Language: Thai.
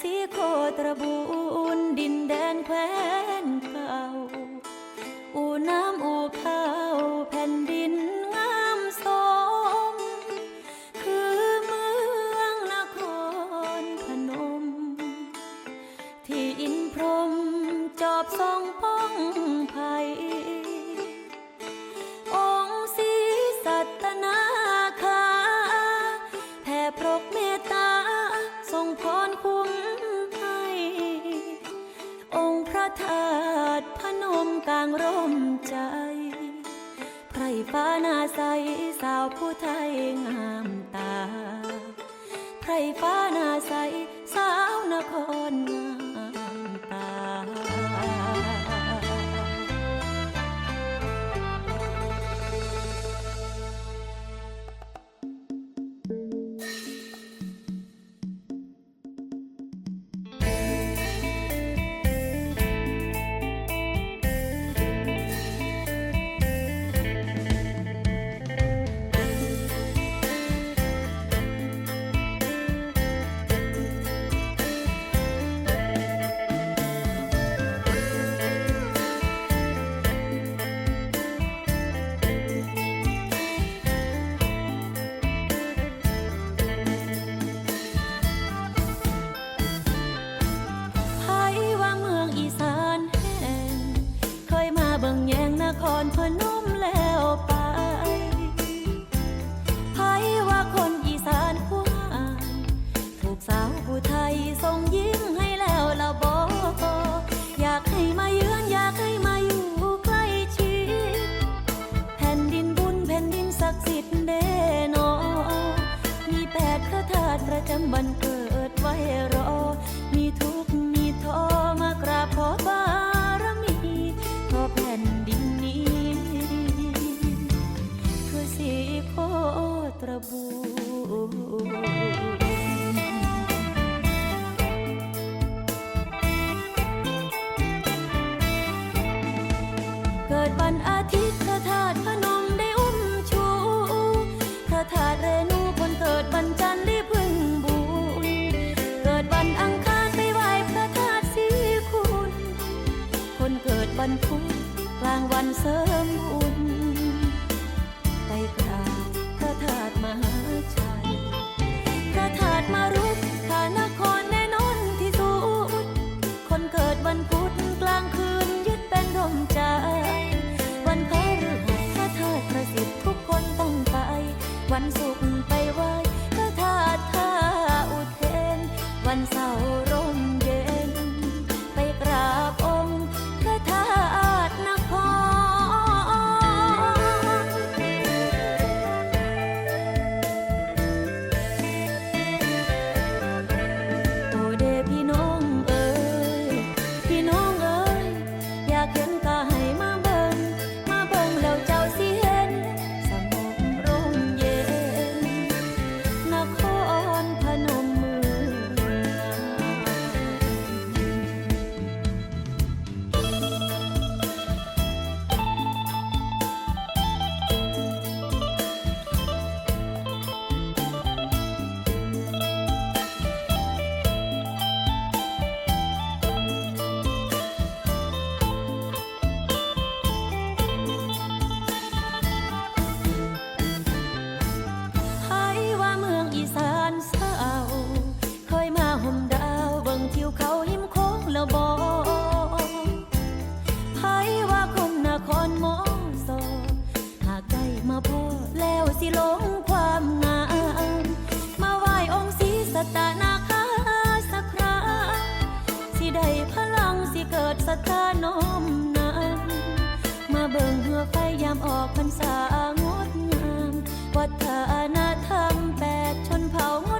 สีโคตรบุญดินแดนแคว้ ฟ้าหน้าใสสาวผู้ไทยงามตา ไพรฟ้าหน้าใสสาวนครงาม bu ได้พลังสิเกิดศรัทธานมนานมาเบิ่งเหือไฟยามออกพรรษางดงามวัฒนธรรมแปดชนเผ่างด